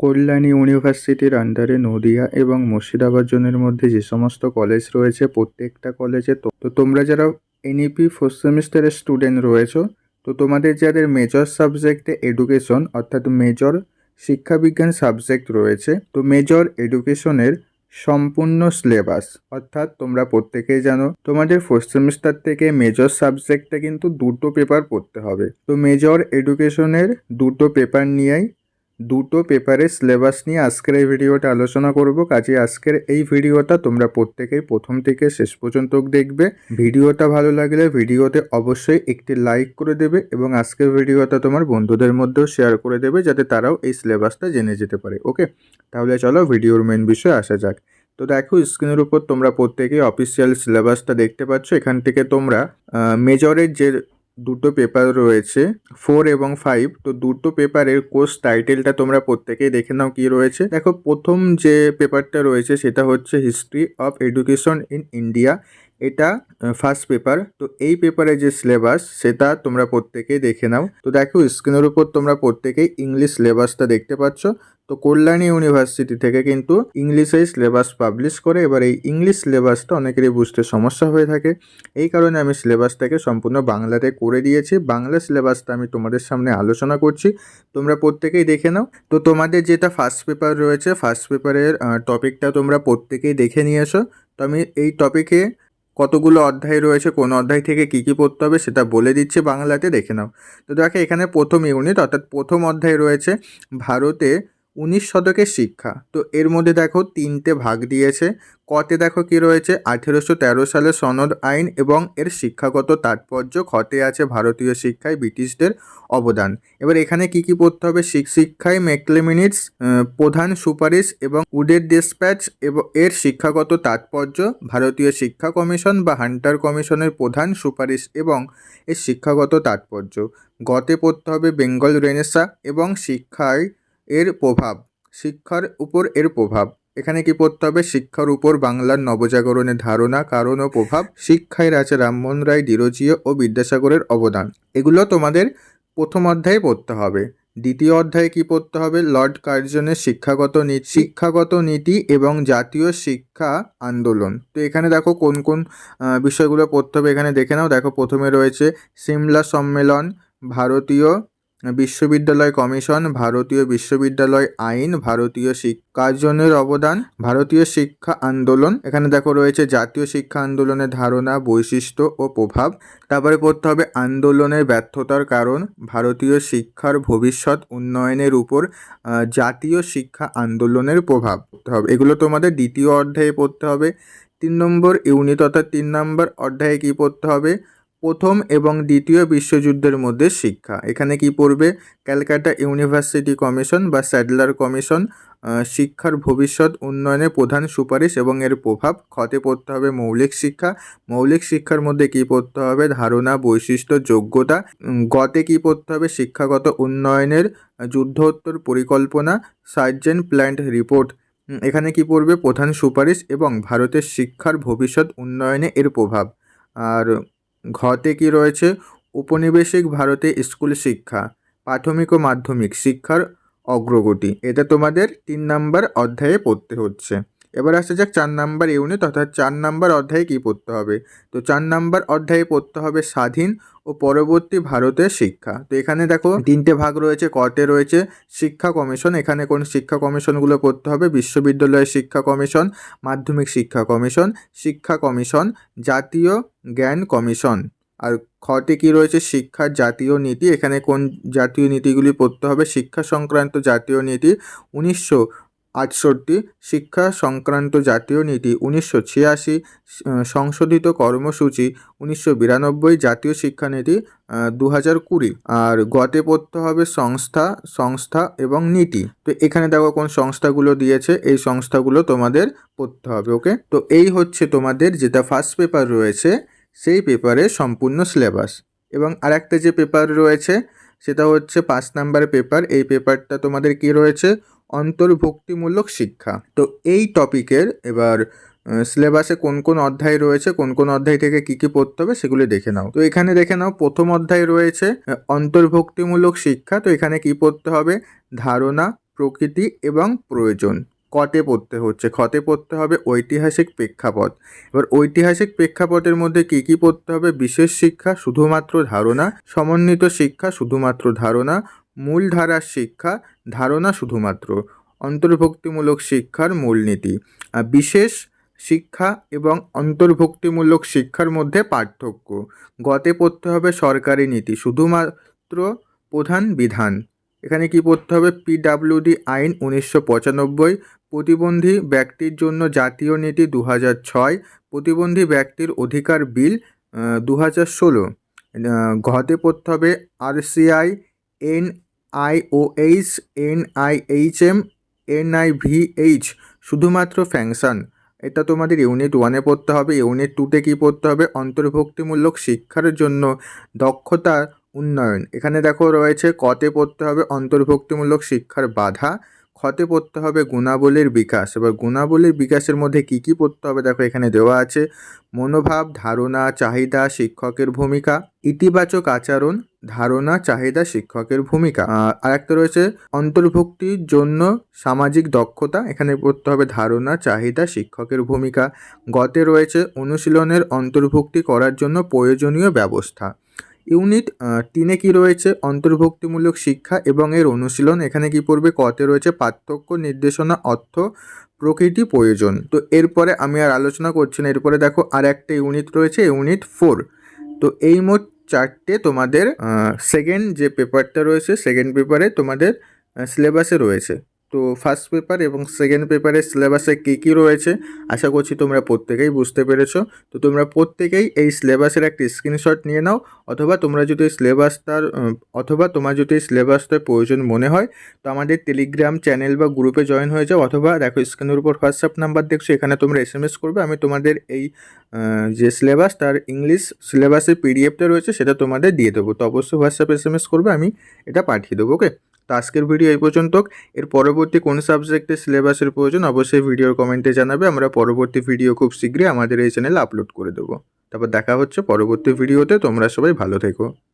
কল্যাণী ইউনিভার্সিটির আন্ডারে নদিয়া এবং মুর্শিদাবাদ জোনের মধ্যে যে সমস্ত কলেজ রয়েছে, প্রত্যেকটা কলেজে তো তোমরা যারা এনইপি ফোর্থ সেমিস্টারের স্টুডেন্ট রয়েছো, তো তোমাদের যাদের মেজর সাবজেক্টে এডুকেশন অর্থাৎ মেজর শিক্ষাবিজ্ঞান সাবজেক্ট রয়েছে, তো মেজর এডুকেশনের সম্পূর্ণ সিলেবাস অর্থাৎ তোমরা প্রত্যেকেই জানো, তোমাদের ফোর্থ সেমিস্টার থেকে মেজর সাবজেক্টে কিন্তু দুটো পেপার পড়তে হবে। তো মেজর এডুকেশনের দুটো পেপার নিয়েই দুটো পেপারের সিলেবাস নিয়ে আজকের এই ভিডিওটা আলোচনা করব। কাজে আজকের এই ভিডিওটা তোমরা প্রত্যেকেই প্রথম থেকে শেষ পর্যন্ত দেখবে। ভিডিওটা ভালো লাগলে ভিডিওতে অবশ্যই একটি লাইক করে দেবে এবং আজকের ভিডিওটা তোমার বন্ধুদের মধ্যেও শেয়ার করে দেবে যাতে তারাও এই সিলেবাসটা জেনে যেতে পারে, ওকে? তাহলে চলো ভিডিওর মেন বিষয়ে আসা যাক। তো দেখো, স্ক্রিনের উপর তোমরা প্রত্যেকেই অফিসিয়াল সিলেবাসটা দেখতে পাচ্ছ। এখান থেকে তোমরা মেজরের যে দুটো পেপার রয়েছে ফোর এবং ফাইভ তো দুটো পেপারের কোর্স টাইটেলটা তোমরা প্রত্যেকেই দেখে নাও কি রয়েছে। দেখো, প্রথম যে পেপারটা রয়েছে সেটা হচ্ছে history of education in India এটা ফার্স্ট পেপার তো এই পেপারে যে সিলেবাস সেটা তোমরা প্রত্যেকেই দেখে নাও। তো দেখো স্ক্রিনের উপর তোমরা প্রত্যেকেই ইংলিশ সিলেবাসটা দেখতে পাচ্ছ। তো কল্যাণী ইউনিভার্সিটি থেকে কিন্তু ইংলিশেই সিলেবাস পাবলিশ করে, এবার এই ইংলিশ সিলেবাসটা অনেকেরই বুঝতে সমস্যা হয়ে থাকে। এই কারণে আমি সিলেবাসটাকে সম্পূর্ণ বাংলাতে করে দিয়েছি। বাংলা সিলেবাসটা আমি তোমাদের সামনে আলোচনা করছি। তোমরা প্রত্যেকেই দেখে নাও। তো তোমাদের যেটা ফার্স্ট পেপার রয়েছে ফার্স্ট পেপারের টপিকটা তোমরা প্রত্যেকেই দেখে নিয়ে এসো তো আমি এই টপিকে কতগুলো অধ্যায় রয়েছে, কোন অধ্যায় থেকে কি কি পড়তে হবে সেটা বলে দিচ্ছে বাংলাতে, দেখে নাও। তো দেখো এখানে প্রথম ইউনিট, অর্থাৎ প্রথম অধ্যায় রয়েছে ভারতে উনিশ শতকের শিক্ষা। তো এর মধ্যে দেখো তিনটে ভাগ দিয়েছে। কতে দেখো কি রয়েছে? আঠেরোশো তেরো সালে সনদ আইন এবং এর শিক্ষাগত তাৎপর্য খতে আছে ভারতীয় শিক্ষায় ব্রিটিশদের অবদান। এবার এখানে কি কি পড়তে হবে? শিক্ষায় মেকলেমিনিটস প্রধান সুপারিশ এবং উডের ডিসপ্যাচ এবং এর শিক্ষাগত তাৎপর্য ভারতীয় শিক্ষা কমিশন বা হান্টার কমিশনের প্রধান সুপারিশ এবং এর শিক্ষাগত তাৎপর্য। গতে পড়তে হবে বেঙ্গল রেনেসা এবং শিক্ষায় এর প্রভাব, শিক্ষার উপর এর প্রভাব। এখানে কি পড়তে হবে? শিক্ষার উপর বাংলার নবজাগরণের ধারণা, কারণ ও প্রভাব শিক্ষায় আছে রামমোহন রায় ডিরোজিও ও বিদ্যাসাগরের অবদান। এগুলো তোমাদের প্রথম অধ্যায়ে পড়তে হবে। দ্বিতীয় অধ্যায়ে কি পড়তে হবে? লর্ড কার্জনের শিক্ষাগত নীতি শিক্ষাগত নীতি এবং জাতীয় শিক্ষা আন্দোলন। তো এখানে দেখো কোন কোন বিষয়গুলো পড়তে হবে। এখানে দেখে নাও। দেখো প্রথমে রয়েছে সিমলা সম্মেলন, ভারতীয় বিশ্ববিদ্যালয় কমিশন, ভারতীয় বিশ্ববিদ্যালয় আইন, ভারতীয় শিক্ষার্জনের অবদান, ভারতীয় শিক্ষা আন্দোলন। এখানে দেখো রয়েছে জাতীয় শিক্ষা আন্দোলনের ধারণা, বৈশিষ্ট্য ও প্রভাব। তারপরে পড়তে হবে আন্দোলনের ব্যর্থতার কারণ, ভারতীয় শিক্ষার ভবিষ্যৎ উন্নয়নের উপর জাতীয় শিক্ষা আন্দোলনের প্রভাব। হবে। এগুলো তোমাদের দ্বিতীয় অধ্যায়ে পড়তে হবে। তিন নম্বর ইউনিট অর্থাৎ তিন নম্বর অধ্যায়ে কী পড়তে হবে? প্রথম এবং দ্বিতীয় বিশ্বযুদ্ধের মধ্যে শিক্ষা। এখানে কি পড়বে? ক্যালকাটা ইউনিভার্সিটি কমিশন বা স্যাডলার কমিশন শিক্ষার ভবিষ্যৎ উন্নয়নে প্রধান সুপারিশ এবং এর প্রভাব। ক্ষতে পড়তে হবে মৌলিক শিক্ষা। মৌলিক শিক্ষার মধ্যে কি পড়তে হবে? ধারণা, বৈশিষ্ট্য, যোগ্যতা। গতে কি পড়তে হবে? শিক্ষাগত উন্নয়নের যুদ্ধোত্তর পরিকল্পনা সার্জেন্ট প্ল্যান্ট রিপোর্ট। এখানে কি পড়বে? প্রধান সুপারিশ এবং ভারতের শিক্ষার ভবিষ্যৎ উন্নয়নে এর প্রভাব। আর ঘতে কি রয়েছে? উপনিবেশিক ভারতে স্কুল শিক্ষা, প্রাথমিক ও মাধ্যমিক শিক্ষার অগ্রগতি। এটা তোমাদের তিন নাম্বার অধ্যায়ে পড়তে হচ্ছে। এবার আসা যাক চার নাম্বার ইউনিট, অর্থাৎ চার নাম্বার অধ্যায়ে কী পড়তে হবে? তো চার নাম্বার অধ্যায়ে পড়তে হবে স্বাধীন ও পরবর্তী ভারতের শিক্ষা। তো এখানে দেখো তিনটে ভাগ রয়েছে, কতে রয়েছে, শিক্ষা কমিশন। এখানে কোন শিক্ষা কমিশনগুলো পড়তে হবে? বিশ্ববিদ্যালয়ের শিক্ষা কমিশন, মাধ্যমিক শিক্ষা কমিশন শিক্ষা কমিশন, জাতীয় জ্ঞান কমিশন। আর খতে কী রয়েছে? শিক্ষার জাতীয় নীতি। এখানে কোন জাতীয় নীতিগুলি পড়তে হবে? শিক্ষা সংক্রান্ত জাতীয় নীতি উনিশশো আটষট্টি শিক্ষা সংক্রান্ত জাতীয় নীতি উনিশশো ছিয়াশি সংশোধিত কর্মসূচি উনিশশো বিরানব্বই জাতীয় শিক্ষানীতি দু হাজার কুড়ি। আর গতে পড়তে হবে সংস্থা সংস্থা এবং নীতি। তো এখানে দেখো কোন সংস্থাগুলো দিয়েছে, এই সংস্থাগুলো তোমাদের পড়তে হবে ওকে তো এই হচ্ছে তোমাদের যেটা ফার্স্ট পেপার রয়েছে, সেই পেপারে সম্পূর্ণ সিলেবাস এবং আরেকটা যে পেপার রয়েছে, সেটা হচ্ছে পাঁচ নাম্বার পেপার এই পেপারটা তোমাদের কি রয়েছে? অন্তর্ভুক্তিমূলক শিক্ষা। তো এই টপিকের এবার সিলেবাসে কোন কোন অধ্যায় রয়েছে, কোন কোন অধ্যায় থেকে কী কী পড়তে হবে সেগুলি দেখে নাও। তো এখানে দেখে নাও, প্রথম অধ্যায় রয়েছে অন্তর্ভুক্তিমূলক শিক্ষা। তো এখানে কি পড়তে হবে? ধারণা, প্রকৃতি এবং প্রয়োজন। কতে পড়তে হচ্ছে, খতে পড়তে হবে ঐতিহাসিক প্রেক্ষাপট। এবার ঐতিহাসিক প্রেক্ষাপটের মধ্যে কী কী পড়তে হবে? বিশেষ শিক্ষা, শুধুমাত্র ধারণা, সমন্বিত শিক্ষা, শুধুমাত্র ধারণা মূলধারার শিক্ষা ধারণা শুধুমাত্র, অন্তর্ভুক্তিমূলক শিক্ষার মূলনীতি। বিশেষ শিক্ষা এবং অন্তর্ভুক্তিমূলক শিক্ষার মধ্যে পার্থক্য। গতে পড়তে হবে সরকারি নীতি, শুধুমাত্র প্রধান বিধান। এখানে কি পড়তে হবে? পিডাব্লিউডি আইন উনিশশো পঁচানব্বই, প্রতিবন্ধী ব্যক্তির জন্য জাতীয় নীতি দু ছয়, প্রতিবন্ধী ব্যক্তির অধিকার বিল দু হাজার ষোলো। ঘতে পড়তে হবে RCI N IOH N IHM NIVH শুধুমাত্র ফ্যাংশন। এটা তোমাদের ইউনিট ওয়ানে পড়তে হবে। ইউনিট টুতে কী পড়তে হবে? অন্তর্ভুক্তিমূলক শিক্ষার জন্য দক্ষতা উন্নয়ন। এখানে দেখো রয়েছে কতে পড়তে হবে অন্তর্ভুক্তিমূলক শিক্ষার বাধা, খতে পড়তে হবে গুণাবলীর বিকাশ। এবার গুণাবলীর বিকাশের মধ্যে কী কী পড়তে হবে? দেখো এখানে দেওয়া আছে, মনোভাব, ধারণা, চাহিদা, শিক্ষকের ভূমিকা, ইতিবাচক আচরণ ধারণা, চাহিদা, শিক্ষকের ভূমিকা। আর একটা রয়েছে, অন্তর্ভুক্তির জন্য সামাজিক দক্ষতা। এখানে পড়তে হবে ধারণা, চাহিদা, শিক্ষকের ভূমিকা। গতে রয়েছে, অনুশীলনের অন্তর্ভুক্তি করার জন্য প্রয়োজনীয় ব্যবস্থা। ইউনিট তিনে কি রয়েছে? অন্তর্ভুক্তিমূলক শিক্ষা এবং এর অনুশীলন। এখানে কি পড়বে? কতে রয়েছে, পার্থক্য, নির্দেশনা, অর্থ, প্রকৃতি, প্রয়োজন। তো এরপরে আমি আর আলোচনা করছি না। এরপরে দেখো আর একটা ইউনিট রয়েছে, ইউনিট ফোর। তো এই মোট চারটে তোমাদের সেকেন্ড যে পেপারটা রয়েছে সেকেন্ড পেপারে তোমাদের সিলেবাসে রয়েছে। তো ফার্স্ট পেপার এবং সেকেন্ড পেপারের সিলেবাসে কী কী রয়েছে? আশা করছি তোমরা প্রত্যেকেই বুঝতে পেরেছ। তো তোমরা প্রত্যেকেই এই সিলেবাসের একটি স্ক্রিনশট নিয়ে নাও অথবা তোমরা যদি সিলেবাসটার অথবা তোমার যদি সিলেবাসটার প্রয়োজন মনে হয়, তো আমাদের টেলিগ্রাম চ্যানেল বা গ্রুপে জয়েন হয়ে যাও অথবা দেখো স্ক্রিনের উপর হোয়াটসঅ্যাপ নাম্বার দেখছ, এখানে তোমরা এস এম এস করবে। আমি তোমাদের এই যে সিলেবাস তার ইংলিশ সিলেবাসের পিডিএফটা রয়েছে সেটা তোমাদের দিয়ে দেবো। তো অবশ্যই হোয়াটসঅ্যাপ এস এম এস করবে, আমি এটা পাঠিয়ে দেবো ওকে তো আজকের ভিডিও এই পর্যন্ত এর পরবর্তী কোন সাবজেক্টে সিলেবাসের প্রয়োজন অবশ্যই ভিডিওর কমেন্টে জানাবে। আমরা পরবর্তী ভিডিও খুব শীঘ্রই আমাদের এই চ্যানেলে আপলোড করে দেবো। তারপর দেখা হচ্ছে পরবর্তী ভিডিওতে তোমরা সবাই ভালো থেকো।